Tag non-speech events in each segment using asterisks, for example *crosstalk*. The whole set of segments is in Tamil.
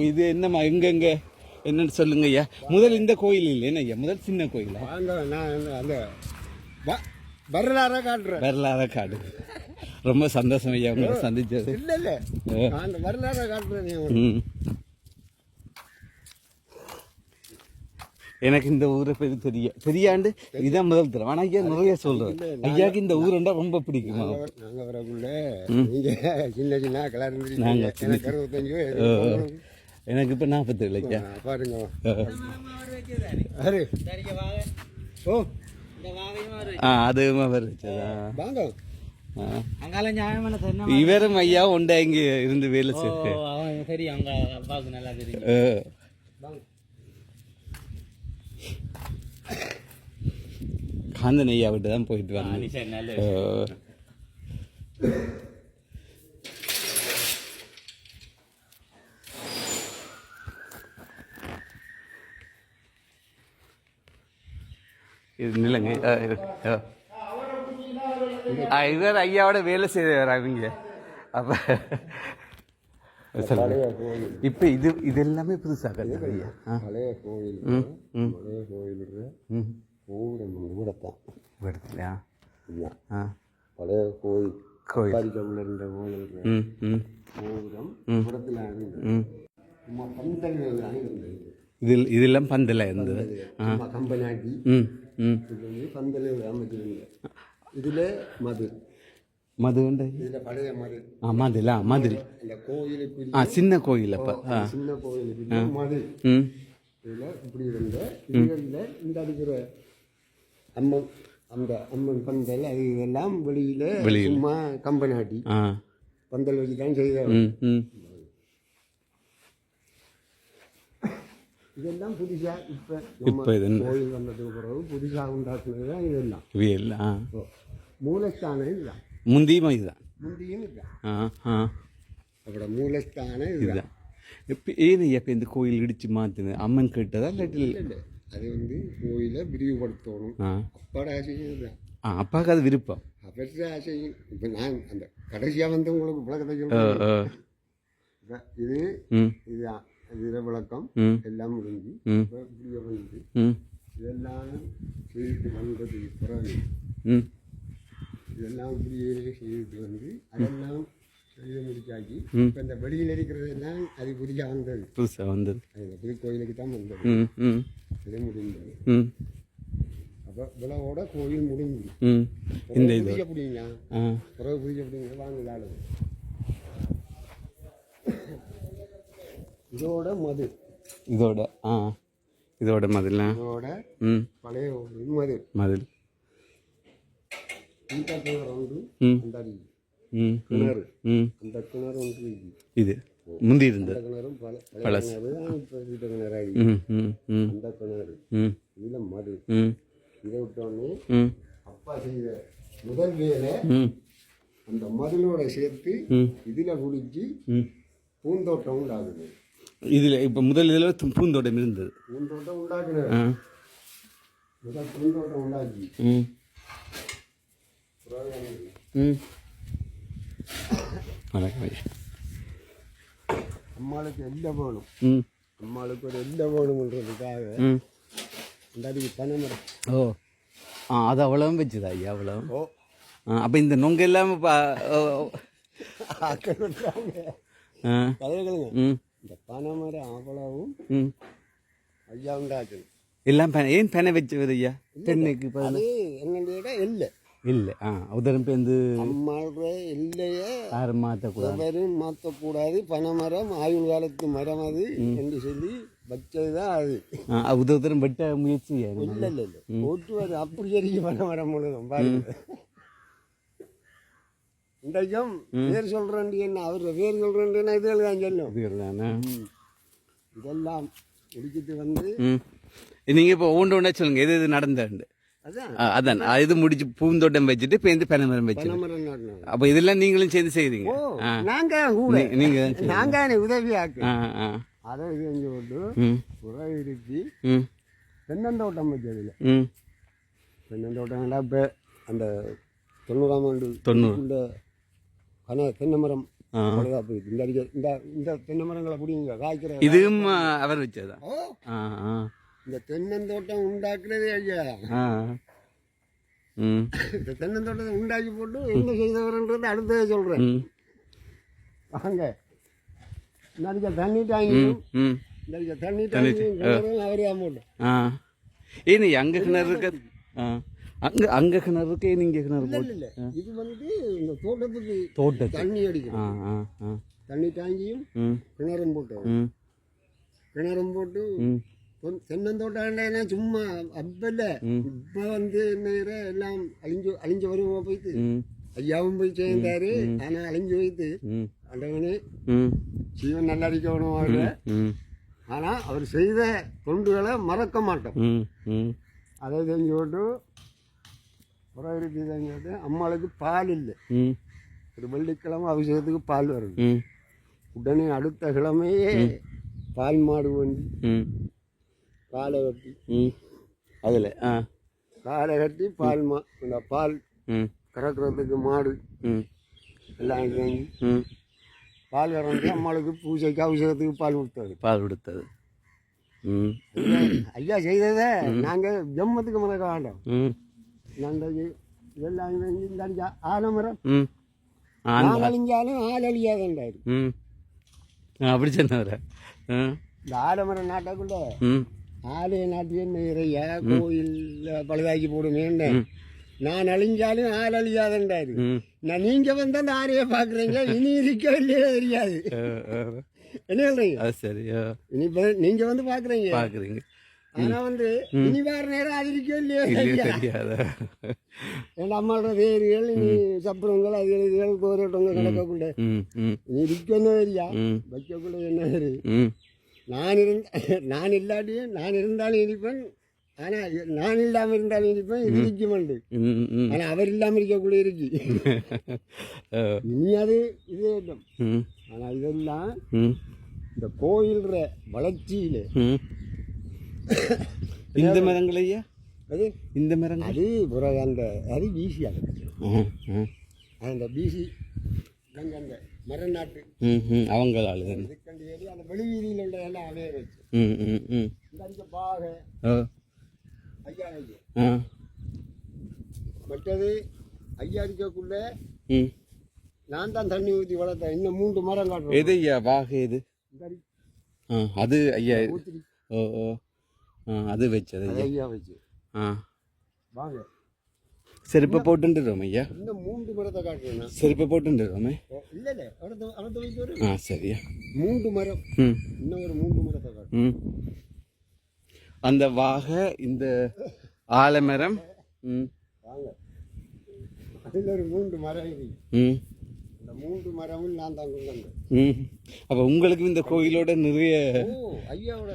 இது என்னம்மா எங்கெங்க என்னன்னு சொல்லுங்க ஐயா முதல் இந்த கோயில் இல்லை என்ன ஐயா? முதல் சின்ன கோயிலா? அந்த- வரலாற காட்டுறேன். வரலாற காடு. ரொம்ப சந்தோஷம் ஐயா உங்களை சந்திச்சது. இல்ல இல்ல. அந்த வரலாற காட்டுறேன். எனக்கு இந்த ஊரை பற்றி தெரிய தெரியாண்டு இதான் முதல் தரம் ஆனா ஐயா நிறைய சொல்றேன் ஐயாக்கு இந்த ஊருண்டா ரொம்ப பிடிக்குமா? நாங்க வர- நாங்க வரக்குள்ள நீங்க சின்ன சின்ன கலர் நாங்க சின்ன- எனக்கு இப்ப நாற்பத்தேழு ஐயா பாருங்க. ஓ. ஆ அது வாங்க. இவரும் ஐயா உண்டா இங்க இருந்து வேலை செய்ய அவன் சரி அவங்க அப்பாவுக்கு நல்லா தெரியும். வாங்க. காந்தன் ஐயா விட்டு தான் போயிட்டு வந்தேன் சரி நல்ல ஓ. இது நிலங்க இவர் ஐயாவோட வேலை செய்தவர் அவங்க. அப்போ இப்போ இது இது எல்லாமே புதுசாக ஐயா. பழைய கோயில். பழைய கோயில் கோபுரம் இவடத்தான் இவடத்துலையா ஆ. பழைய கோயில். கோயில். தமிழர்ன்ற கோயில் கோபுரம் இவடத்தில் அணிந்தது. பந்தல் அணிந்தது. இதில் இதெல்லாம் பந்தல இருந்தது. கம்பனாட்டி அமைச்சிருந்தது இதில் மது மது இதில் பழைய மது ஆ மதுல மதுரை இந்த கோயிலுக்கு ஆ சின்ன கோயில் அப்ப சின்ன கோயிலுக்கு மது இதில் இப்படி இருந்த இதுகளில் இந்த அடிக்கிற அம்மன் அந்த அம்மன் பந்தல் அது இதெல்லாம் வெளியில வெளியில. கம்பனாட்டி பந்தல் வச்சு தான் செய்தாங்க ம் ம் இதெல்லாம் புதுசா இப்ப இப்ப இது? கோயில் வந்ததுக்கு பிறகு புதுசா உண்டாக்குனது தான் இதெல்லாம் இவையல் ஆ ஓ. மூலஸ்தானம் இதுதான் முந்தியமும் இதுதான் முந்தியும் இதுதான் ஆ அவரோட மூலஸ்தானம் இதுதான் இப்போ ஏன் இப்போ இந்த கோயில் இடிச்சு மாத்துது அம்மன் கேட்டதா இல்லாட்டி இல்ல. அது வந்து கோயிலை விரிவுபடுத்தணும் அப்பாட ஆசையும் இதுதான் ஆ அப்பாவுக்கு அது விருப்பம் அவற்ற ஆசையும் இப்போ நான் அந்த கடைசியா வந்து உங்களுக்கு ஆ. இதான். இது இதுதான் இது விளக்கம் எல்லாம் முடிஞ்சு இப்படியே வந்து இதெல்லாம் செய்து வந்ததுக்கு பிறகு இதெல்லாம் இப்படியே செய்துட்டு வந்து அதெல்லாம் செய்து முடிச்சாக்கி. இப்போ இந்த வெளியில் இருக்கிறதெல்லாம் அது புதியாக வந்தது. புதுசாக வந்தது. அது புது கோயிலுக்கு தான் வந்தது. ம். ம். இது முடிந்தது. ம். அப்போ விழாவோட கோயில் முடிஞ்சு. இந்த இது. புதிய பிடிங்க பிறகு புதிய பிடிங்க வாங்க. விளையாடுது இதோட மது. இதோட ஆ. இதோட மதிலாம் இதோட ம். பழைய கோயில் மது மதில். இந்த கிணறு ம். அந்த கிணறு. ம். அந்த கிணறு வந்து இருக்கு. இது. முந்தி இருந்தது. கிணறும் வீட்டு கிணறாகி ம் ம் ம். அந்த கிணறு. ம். இதில் மது. ம். இதை விட்டோடனே ம். அப்பா செய்த முதல் வேலை ம். அந்த மதிலோட சேர்த்து இதில் குடிச்சு பூந்தோட்டம் உண்டாகுது. இதில் இப்போ முதல் இதில் பூந்தோட்டம் இருந்தது. பூந்தோட்டம் முதல் பூந்தோட்டம் உண்டாக்கி. ம். ம். அம்மாளுக்கு எல்லாம் வேணும்? ம். அம்மாளுக்கு ஒரு எல்லாம் வேணுன்றதுக்காக ம். இந்த அடிக்கு பனைமரம் ஓ. ஆ அது அவ்வளவும் வச்சுதா ஐயா அவ்வளோ ஓ. அப்போ இந்த நொங்க இல்லாமல் ஆ. கதைகளுங்க ம். இந்த பனைமரம் அவ்வளவும் ம். ஐயா உண்டாக்குது எல்லாம் பென ஏன் பெனை வச்சது ஐயா? தென்னைக்கு இப்போ அது என்னோட இல்லை. இல்லை ஆ உதரம் பேருந்து அம்மாவோட இல்லையே. யாரும் மாற்றக்கூடாது. எவரும் மாற்றக்கூடாது. பனைமரம் ஆயுள் காலத்து மரம் அது என்று சொல்லி வச்சது தான் அது உதரம் வெட்ட முயற்சி இல்லை இல்லை இல்லை. ஓட்டுவார் அப்படி சரிக்கு பனைமரம் முழுதும் பாருங்க. இன்றைக்கும் பேர் சொல்கிறேன் என்ன? அவர் பேர் சொல்கிறேன் இதில் தான் சொல்லும். இதெல்லாம் முடிச்சிட்டு வந்து நீங்கள் இப்போ ஒன்று ஒன்றா சொல்லுங்க. எது எது நடந்தாண்டு அதான். அதான். இது முடிச்சு பூந்தோட்டம் வச்சுட்டு வச்சு பனைமரம் நாட்டினாங்க அப்போ இதெல்லாம் நீங்களும் சேர்ந்து ஆ. நாங்க கூட. நீ- நீங்க செய்றீங்க. உதவியாக்கு அதை செஞ்சு விட்டு ம். உரம் இருத்தி தென்னந்தோட்டம் வச்சதில்ல ம். தென்னந்தோட்டம் இப்போ அந்த தொண்ணூறாம் ஆண்டு தொண்ணூறு. கன தென்னை மரம் இந்த அடிக்க இந்த இந்த தென்னை மரங்களை பிடிங்க காய்க்கிற இதுவும் அவர் வச்சதா? இந்த தென்னந்தோட்டம் உண்டாக்குறதே ஐயா. இந்த தென்னந்தோட்டத்தை உண்டாக்கி போட்டு என்ன செய்தவர்ன்றது அடுத்ததே சொல்கிறேன் வாங்க. இந்த அடிக்க தண்ணி டாங்கியும் இந்த அடிக்க தண்ணி டாங்கியும் அவரே போட்டோம் ஆ. ஏனி அங்கே கிணறு இருக்கு ஆ. அங்கே அங்கே கிணறு இருக்கு நீங்க கிணறு போட்டு. இல்லை இது வந்து இந்த தோட்டத்துக்கு தோட்டத்து தண்ணி ஆ தண்ணி டாங்கியும் ம். கிணறும் போட்டோம் கிணறும் போட்டு ம். தென்- தென்னந்தோட்டம்னா சும்மா அப்ப இல்ல. ம். இப்ப வந்து என்ன எல்லாம் அழிஞ்சு அழிஞ்சு வருமா போயிட்டு? ஐயாவும் போய் சேர்ந்தாரு. ஆனா அழிஞ்சு போயிட்டு. ம். ஜீவன் நல்லா அடிக்கணும் அவர்ல ம். ஆனா அவர் செய்த தொண்டுகளை மறக்க மாட்டோம். அதை செஞ்சு போட்டு புறம் இருக்குது அம்மாளுக்கு பால் இல்லை. ஒரு வெள்ளிக்கிழமை அபிஷேகத்துக்கு பால் வருது. உடனே அடுத்த கிழமையே பால் மாடு வண்டி காலை கட்டி அதில் காலை கட்டி பால் மா இந்த பால் கறக்கிறதுக்கு மாடு எல்லாம் வாங்கி ம். பால் கறந்து அம்மாளுக்கு பூஜைக்கு அபிஷேகத்துக்கு பால் கொடுத்தாரு பால் கொடுத்தது. ஐயா செய்ததை நாங்கள் ஜம்மத்துக்கு மறக்க வேண்டாம் நாங்கள் இதெல்லாம் இந்த அடிக்க ஆலமரம். ம். ஆ நான் அழிஞ்சாலும் ஆள் அழியாதண்டாரு ம். ஆ, அப்படி சொன்னவர. இந்த ஆலமரம் நாட்டக்குள்ள ஆலய நாட்டிய நிறைய கோயில் பழுதாக்கி போடுமேன்னு நான் அழிஞ்சாலும் ஆள் அழியாதண்டாரு நான் நீங்க வந்து அந்த ஆரையை பாக்குறீங்க இனி இருக்கோ இல்லையோ தெரியாது. என்ன சொல்றீங்க? சரி நீங்க வந்து பாக்குறீங்க பார்க்குறீங்க. ஆனா வந்து இனி வேற நேரம் அது இருக்கோ இல்லையோ தெரியாது. என் அம்மாவோட வேர்கள் இனி சப்புரங்கள் அது இதுகள் போராட்டங்க கிடக்கக்குள்ள இனி இருக்கணும் தெரியா? ம். வைக்கக்குள்ள என்ன வேறு நான் இருந்த நான் இல்லாட்டியும் நான் இருந்தாலும் இருப்பேன் ஆனா நான் இல்லாம இருந்தாலும் இருப்பேன் இது ம். ஆனா அவர் இல்லாம இருக்கக்குள்ள இருக்கு. *laughs* இனி அது இது வேண்டும். ஆனா இதெல்லாம் இந்த கோயில்ற வளர்ச்சியில இந்த மரங்கள் ஐயா அது இந்த மரங்கள்? அது பிறகு அந்த அது. ஆ, ஆ. அந்த அங்கே அந்த மரநாட்டு. ம் ம் அவங்க ஆளுங்க இதுக்கண்டி ஏறி அந்த வெளி வீதியில் உள்ள எல்லாம் அலைய வச்சு. ம் ம் ம். இந்த பாக. ஐயா மற்றது ஐயா அடிக்கக்குள்ள ம். நான் தான் தண்ணி ஊற்றி வளர்த்தேன். இன்னும் மூன்று மரம் காட்டுறேன் எது ஐயா? வாகு எது? அது ஐயா ஓ ஓ. அது வச்சது அது ஐயா வச்சு ஆ வாங்க செருப்பை போட்டுருவோம் ஐயா இன்னும் மூன்று மரத்தை காட்டுறேன் செருப்பை போட்டுருவோமே இல்லை இல்லை ஒரு ஆ சரியா மூன்று மரம் ம் இன்னும் ஒரு மூன்று மரத்தை காட்டுறேன் ம் அந்த வாகை இந்த ஆலமரம் ம் வாங்க அதில் ஒரு மூன்று மரம் இருக்கு ம் இந்த மூன்று மரமும் நான் தான் கொண்டு வந்தேன் ம் அப்போ உங்களுக்கு இந்த கோயிலோட நிறைய ஐயாவோட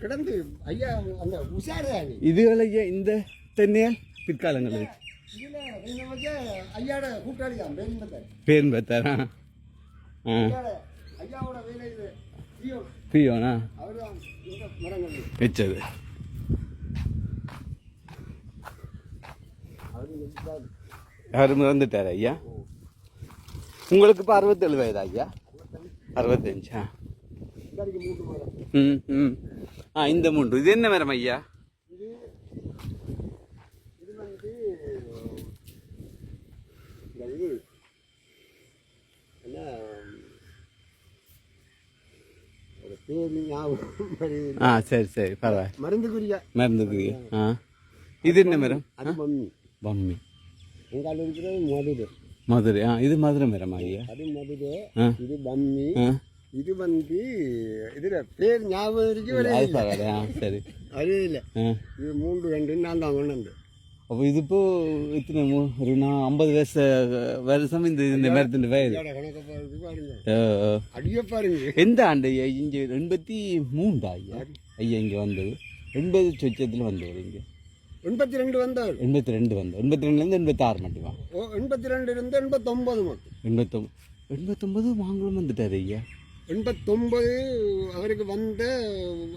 கிடந்து ஐயா அந்த உஷாராணி. இதுகள் ஐயா இந்த தென்னையால் பிற்காலங்களில். ஐயாவோட கூட்டாளி தான் பெருந்தர் பேர் பார்த்தாரா ஆ. ஐயாவோட வேலை இது ஐயோ பியோனா அவர் தான் இந்த மரங்கள் வச்சது. அவர் வச்சுட்டாரு அவர் வந்துட்டார் ஐயா? உங்களுக்கு இப்போ அறுபத்தேழு வயதா ஐயா? அறுபத்தஞ்சா? ம் ம். ஆ இந்த மூன்று. இது என்ன மரம் ஐயா? இது இது வந்து இந்த இது என்ன ஒரு பேர் ஞாபகம் வருது. ஆ சரி சரி பரவாயில்ல. மருந்துக்குரிய. மருந்துக்கு ஆ. இது என்ன மரம்? பம்மி எங்கால இருக்கிறது மதுரை. மதுரை ஆ இது மதுரை மரம் ஐயா? அது மதுரை இது பம்மி இது வந்து இதுல பேர் ஞாபகம் இருக்கு சரி. அது இல்லை. இது மூன்று ரெண்டு நான் தான் கொண்டு வந்தேன் அப்போ இது இப்போ இத்தனை மூ- ஒரு நான் ஐம்பது வயசு வருஷம் இந்த இந்த மரத்தின் வயது. அடிய பாருங்க. எந்த ஆண்டு இங்கே எண்பத்தி மூன்றா ஐயா? ஐயா இங்கே வந்தது. எண்பது சொச்சத்தில் வந்தவர் இங்கே. எண்பத்தி ரெண்டு வந்தவர் எண்பத்தி ரெண்டு வந்தோம் எண்பத்தி ரெண்டுலேருந்து எண்பத்தி ஆறு மட்டுமா ஓ எண்பத்தி ரெண்டு இருந்து எண்பத்தொன்பது மட்டும். எண்பத்தொம்பது எண்பத்தொம்பது மாங்குளம் வந்துட்டார் ஐயா. எண்பத்தொன்பது அவருக்கு வந்த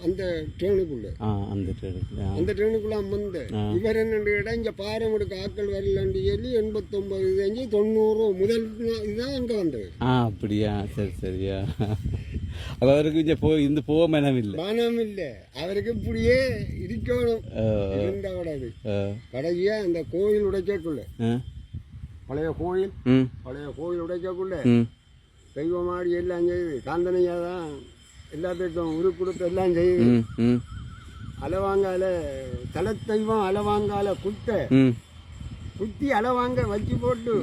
அந்த ட்ரெயினுக்குள்ள அந்த ட்ரெயின் ஆ. அந்த ட்ரெயினுக்குள்ள வந்த. இவர் என்ன கேட்டா இங்க பாரமுடுக்கு ஆட்கள் வரலன்னு சொல்லி எண்பத்தொன்பது செஞ்சு தொண்ணூறு முதல் இதுதான் அங்க வந்தது. ஆ அப்படியா? சரி சரியா. அவருக்கு இங்கே போய் இந்த போக மனம் இல்லை மானம் இல்ல அவருக்கு இப்படியே இருக்கணும். இருந்த கூடாது. கடைசியா அந்த கோயில் உடைக்கக்குள்ள. பழைய கோயில் பழைய கோயில் உடைக்கக்குள்ள. தெய்வமாடி எல்லாம் செய்யுது காந்தனையா தான் எல்லாத்துக்கும் உரு கொடுத்து எல்லாம் செய்யுது அலவாங்கால தல தெய்வம் அலவாங்கால குத்த குத்தி அலவாங்க வச்சு போட்டு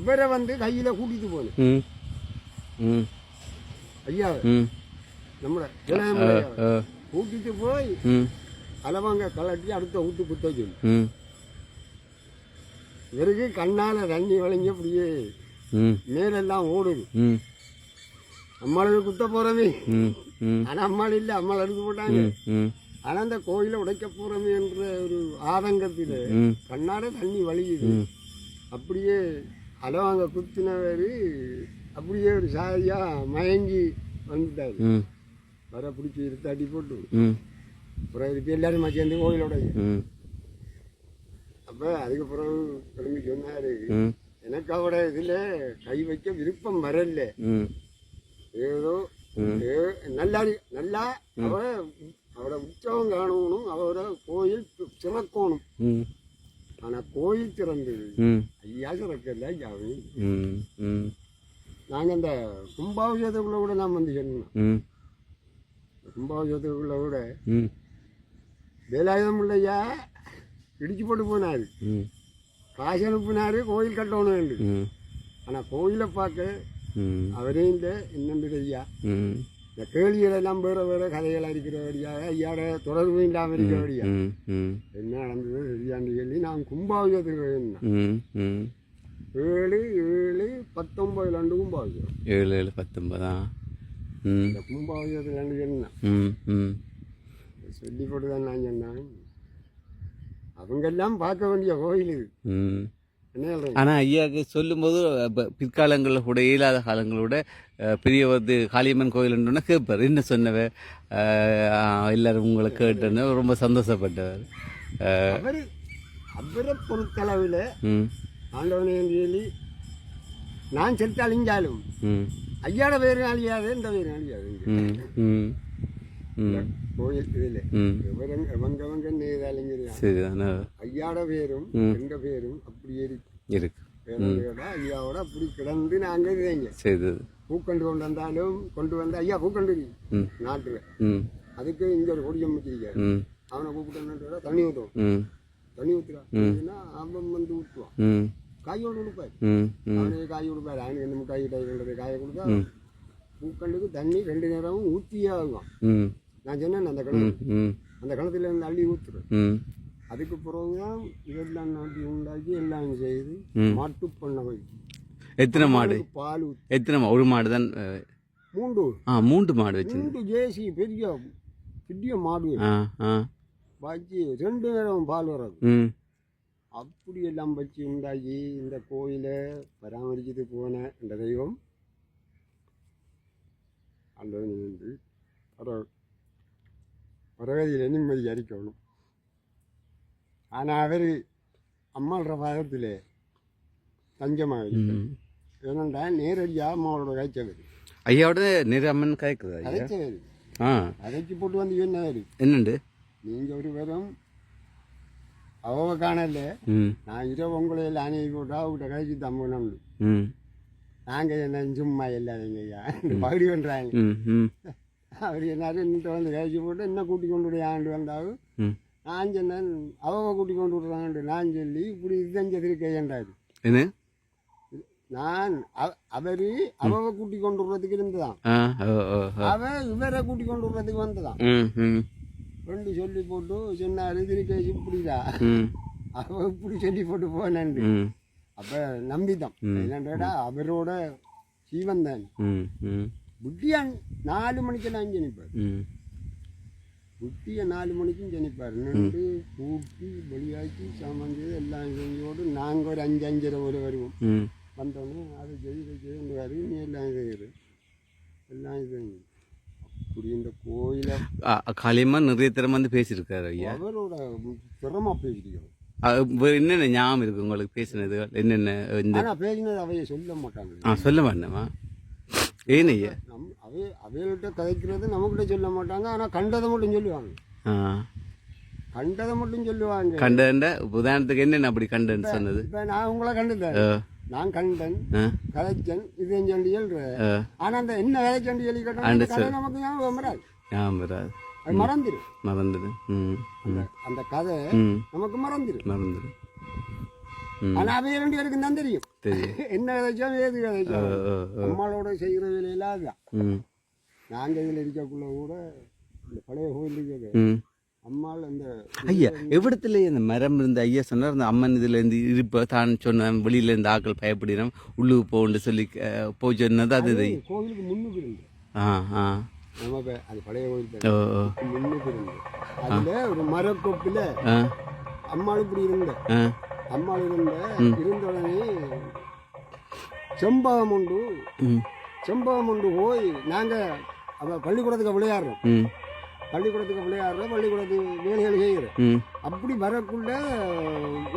இவரை வந்து கையில கூட்டிட்டு ம். ஐயா நம்மள கூட்டிட்டு போய் ம். அலவாங்க கலட்டி அடுத்த ஊத்து குத்த சொல்லு. இவருக்கு கண்ணால தண்ணி வளைஞ்ச அப்படியே மேலெல்லாம் ஓடுது. அம்மாளுக்கு குத்த போறமே. ஆனா அம்மாள் இல்ல அம்மாள் எடுத்து போட்டாங்க. ஆனா அந்த கோயிலை உடைக்க போறோமே என்ற ஒரு ஆதங்கத்தில் கண்ணாட தண்ணி வலியுது அப்படியே அலவாங்க குத்தினவர் அப்படியே ஒரு சாதியா மயங்கி வந்துட்டாரு. வர பிடிச்சி இருத்தாட்டி போட்டு. அப்புறம் இதுக்கு எல்லாரும் சேர்ந்து கோயிலோட அப்போ அதுக்கு பிறகு திரும்பி சொன்னாரு. எனக்கு அவட இதுல கை வைக்க விருப்பம் வரல. ஏதோ நல்லா நல்லா அவட அவட உற்சவம் காணணும் அவட கோயில் சிறக்கணும் ஆனா கோயில் சிறந்தது ம். ஐயா சிறக்கல ம் நாங்க இந்த கும்பாபிஷேகத்துக்குள்ள கூட நான் வந்து சொன்னோம் கும்பாபிஷேகத்துக்குள்ள கூட வேலாயுதம் இல்லையா இடிச்சு போட்டு போனாரு. கோயில் கட்டணும் ம். ஆனா கோயிலை பார்க்க இல்லை என்னண்டு ஐயா. ம். இந்த கேள்விகள் எல்லாம் வேற வேற கதைகள் இருக்கிறபடியாக ஐயாட தொடர்பு இல்லாமல் இருக்கிறபடியா என்ன நடந்தது சரியாண்டு சொல்லி நான் கும்பாபிஷேகத்துக்கு வேணும் ஏழு ஏழு பத்தொன்பது ரெண்டு கும்பாபிஷேகம். ஏழு ஏழு பத்தொன்பதா? ம். இந்த கும்பாபிஷேகத்தில் ரெண்டு ம். சொல்லி போட்டு தான் நான் சொன்னேன். அவங்கெல்லாம் பார்க்க வேண்டிய கோயில் இது. ஆனால் ஐயாவுக்கு சொல்லும்போது பிற்காலங்களில் கூட இயலாத காலங்களோட பெரிய வந்து காளியம்மன் கோயில்ன்றோன்னா கேட்பார். என்ன சொன்னவ? அஹ், எல்லாரும் உங்களை கேட்டோன்னு ரொம்ப சந்தோஷப்பட்டவர். அவர் அவரை பொறுத்தளவில் ம். ஆண்டவனே என்று சொல்லி நான் செத்து அழிஞ்சாலும் ஐயாட பேரு அழியாது இந்த பேரு அழியாது கோயில் ம் எவரங்க எவங்கவங்க சரியா சரிதானே ஐயாட பேரும் எங்க பேரும் அப்படியே இருக்கு கேட்டா ஐயாவோட அப்படி கிடந்து நாங்க இருந்தீங்க செய்தது பூக்கண்டு கொண்டு வந்தாலும் கொண்டு வந்து ஐயா பூக்கண்டு நாட்டுல அதுக்கு இங்க ஒரு கொடியம் வச்சிருக்காரு அவனை கூப்பிட்டு தண்ணி ஊற்றுவோம் தண்ணி ஊத்துறா ஏன்னா அவன் வந்து ஊற்றுவான் காயோடு கொடுப்பாரு அவனுக்கு காய் கொடுப்பாரு அவனுக்கு என்ன மிட்டாய் கிட்டாய் கொண்டது காயை கொடுத்தா பூக்கண்டுக்கு தண்ணி ரெண்டு நேரமும் ஊற்றியே ஆகும் நான் சொன்னேன் அந்த கிணறு ம் அந்த கிணத்துல இருந்து அள்ளி ம். அதுக்கு பிறகு தான் இதெல்லாம் நாட்டி உண்டாக்கி எல்லாம் செய்து மாட்டு பண்ண வை எத்தனை மாடு? பால் எத்தனை ஒரு மாடு தான் மூண்டு ஆ மூன்று மாடு வச்சு மூண்டு ஜேசி பெரிய பெரிய மாடு. வச்சு ரெண்டு நேரம் பால் வராது. அப்படி எல்லாம் வச்சு உண்டாக்கி இந்த கோயிலை பராமரிச்சுட்டு போன இந்த தெய்வம். அந்த நின்று வர வரகதியில் நிம்மதி அரிக்கணும் ஆனால் அவர் அம்மாள்ற பாகத்தில் தஞ்சமாக இருக்கு. ஏனென்றா நேரடியாக அம்மாவோட காய்ச்சவர் ஐயாவோட நிறமன் கயக்குதா ஐயா கதைச்சவர் ஆ கதைச்சு போட்டு வந்து சொன்னவர் என்னண்டு நீங்கள் ஒரு வெறும் அவ காணல நான் இரவு உங்களை எல்லாம் அணையை போட்டு அவகிட்ட கழிச்சு தம்பணும் நாங்கள் என்ன சும்மா இல்லாதீங்க ஐயா பகுதி பண்ணுறாங்க அவர் என்னாரு இன்னிட்ட வந்து கழிச்சு போட்டு என்ன கூட்டி கொண்டு விட ஆண்டு வந்தாவு நான் சொன்னேன் அவ கூட்டி கொண்டு விடுறாங்கன்னு நான் சொல்லி இப்படி இதுதான் என்ன? நான் அவ- அவரு அவ கூட்டி கொண்டு விடுறதுக்கு இருந்துதான். அவ இவரை கூட்டி கொண்டு விடுறதுக்கு வந்துதான் ரெண்டு சொல்லி போட்டு சொன்னாரு திருக்கேசி இப்படிதா ம். அவ இப்படி சொல்லி போட்டு போனேன் அப்ப நம்பிதான். என்னடா அவரோட ஜீவன் தான். புத்தியான் நாலு மணிக்கெல்லாம் ம். புத்திய நாலு மணிக்கும் ஜனிப்பார். நின்று கூட்டி வெளியாக்கி சாமான் செய்து எல்லாம் செஞ்சோடு நாங்கள் ஒரு அஞ்சு அஞ்சரை ஒரு வருவோம். வந்தோடனே அதை செய்து செய்யுங்கிறாரு நீ எல்லாம் செய்யுது எல்லாம் இது அப்படி இந்த கோயிலை நிறைய திறமை வந்து பேசியிருக்காரு ஐயா. அவரோட திறமா வேற என்னென்ன ஞாபகம் இருக்கு உங்களுக்கு பேசினது? என்னென்ன இந்த பேசினது அவைய சொல்ல மாட்டாங்க. ஆ சொல்ல வேண்டாமா ஏன் ஐயா அவைய அவைகள்கிட்ட கதைக்கிறது நம்மகிட்ட சொல்ல மாட்டாங்க. ஆனா கண்டதை மட்டும் சொல்லுவாங்க. ஆ. கண்டதை மட்டும் சொல்லுவாங்க. கண்டேன்ட உதாரணத்துக்கு என்னென்ன அப்படி கண்டேன்னு சொன்னது? இப்ப நான் உங்களை கண்டுட்டேன் ஆ, நான் கண்டன் ஆ, கதைச்சன் இது சொல்லி சொல்றேன். ஆ. ஆனா அந்த என்ன கதைச்சண்டி சொல்லி கேட்டா அந்த கதை நமக்கு ஞாபகம் வராது. ஞாபகம் வராது. அது மறந்துடும் மறந்துடு அந்த கதை நமக்கு மறந்துடும் மறந்துடு ஆனா அவைய ரெண்டு பேருக்கு தான் தெரியும். *laughs* என்ன கதைச்சோம் ஏது ஓ அம்மாளோட செய்கிற வேலையெல்லாம் அதுதான். நாங்க இதில் இருக்கக்குள்ள கூட இந்த பழைய கோயில் இருக்குது. ம். அம்மாள் அந்த ஐயா எவ்விடத்துல இந்த மரம் இருந்த ஐயா சொன்னார் அந்த அம்மன் இதுல இருந்து இருப்ப தான் சொன்ன வெளியில இருந்து ஆக்கள் பயப்படினோம் உள்ளுக்கு போன்னு சொல்லி போய் சொன்னது அது கோவிலுக்கு முன்னுக்கு இருந்து. ஆ ஆ. நம்ம அது பழைய கோயில் முன்னுக்கு இருந்து அதுல ஒரு மரக்கொப்பில் அம்மாள் இப்படி இருந்த. அம்மாள் இருந்த இருந்த உடனே செம்பகம் உண்டு. செம்பகம் உண்டு போய் நாங்க அவ பள்ளிக்கூடத்துக்கு விளையாடுறோம். பள்ளிக்கூடத்துக்கு விளையாடுறோம் பள்ளிக்கூடத்துக்கு வேலைகள் செய்கிறோம் அப்படி வரக்குள்ள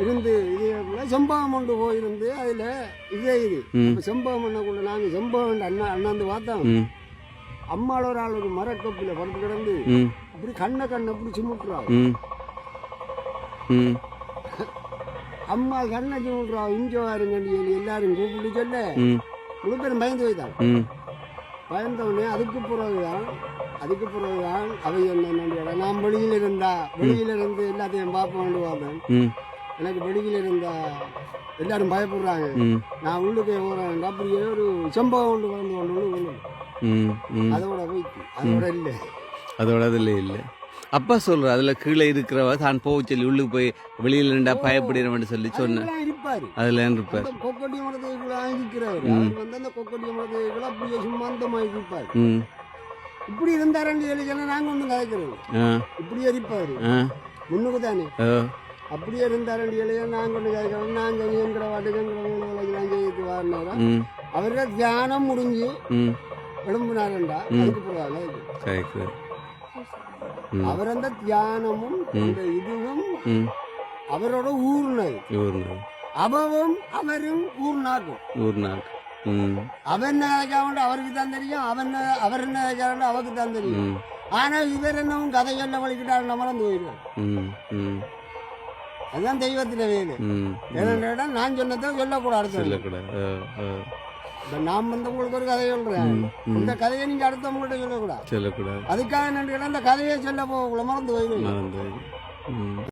இருந்து இது செம்பகம் கொண்டு போயிருந்து அதில் இதே இது. செம்பகம் பண்ணக்குள்ள நாங்கள் செம்பகம் அண்ணா அண்ணாந்து பார்த்தோம். அம்மாள் ஒரு ஆள் ஒரு மரக்கப்பில் படுத்து கிடந்து அப்படி கண்ணை கண்ணை அப்படி ம். அம்மா கண்ணை சிமுட்டுறா இங்கே வாருங்கன்னு சொல்லி எல்லாரும் கூப்பிட்டு சொல்ல. முழு பேரும் பயந்து போய்தான் பயந்தவனே அதுக்கு பிறகுதான் அதுக்கு பிறகுதான் அவை என்ன நான் வெளியில் இருந்தா வெளியில இருந்து எல்லாத்தையும் பார்த்தேன் ம். எனக்கு வெளியில் இருந்தா எல்லாரும் பயப்படுறாங்க. நான் உள்ளுக்கு போகிறேன் அப்படியே ஒரு சம்பவம் கொண்டு வந்து கொண்டு அதோட அதோட இல்லை. அதோட அதில் இல்லை. அப்பா சொல்ற அதுல கீழே இருக்கிறவ தான் போக சொல்லி உள்ளுக்கு போய் வெளியில இருந்தா பயப்படுறவன் சொல்லி இருப்பாரு. அதுல இருப்பார். அந்த கொக்கொட்டி மரத்துக்குள்ள இருக்கிறவர் வந்து அந்த கொக்கொட்டி மரத்துக்குள்ள அப்படியே சும்மா அந்த மாதிரி இருப்பாரு. ம். இப்படி இருந்தாரண்டு எழுதினா நாங்க ஒன்றும் கதைக்கிறோம் இருப்பாரு. ஆ. முன்னுக்கு தானே அப்படியே இருந்தாரண்டு எழுதியா நாங்க ஒன்று கதைக்கிறோம் நாங்க எங்கிற வாட்டுக்குங்கிற வேலைகள்லாம் செய்து வாரினாரா? ம். அவரோட தியானம் முடிஞ்சு ம். எழும்புனாருண்டா அதுக்கு அவர் அந்த தியானமும் அந்த இதுவும் அவரோட ஊர்னது. அவவும் அவரும் ஊர்னாக்கும். ம். அவன் நினைக்காம அவருக்கு தான் தெரியும் அவன் அவர் நினைக்காம அவருக்கு தான் தெரியும். ஆனா இவர் என்னவும் கதைகள்ல வலிக்கிட்டாரு மறந்து போயிடுவார் ம் ம். அதுதான் தெய்வத்துல வேலை. ம் ஏன்னா நான் சொன்னதை சொல்லக்கூடாது. சொல்லக்கூடாது இப்ப நான் வந்து உங்களுக்கு ஒரு கதை சொல்றேன். இந்த கதையை நீங்க அடுத்தவங்கள்ட்ட சொல்லக்கூடாது. சொல்லக்கூடாது. அதுக்காக என்ன அந்த கதையை சொல்ல போகல மறந்து போயிடுவீங்க.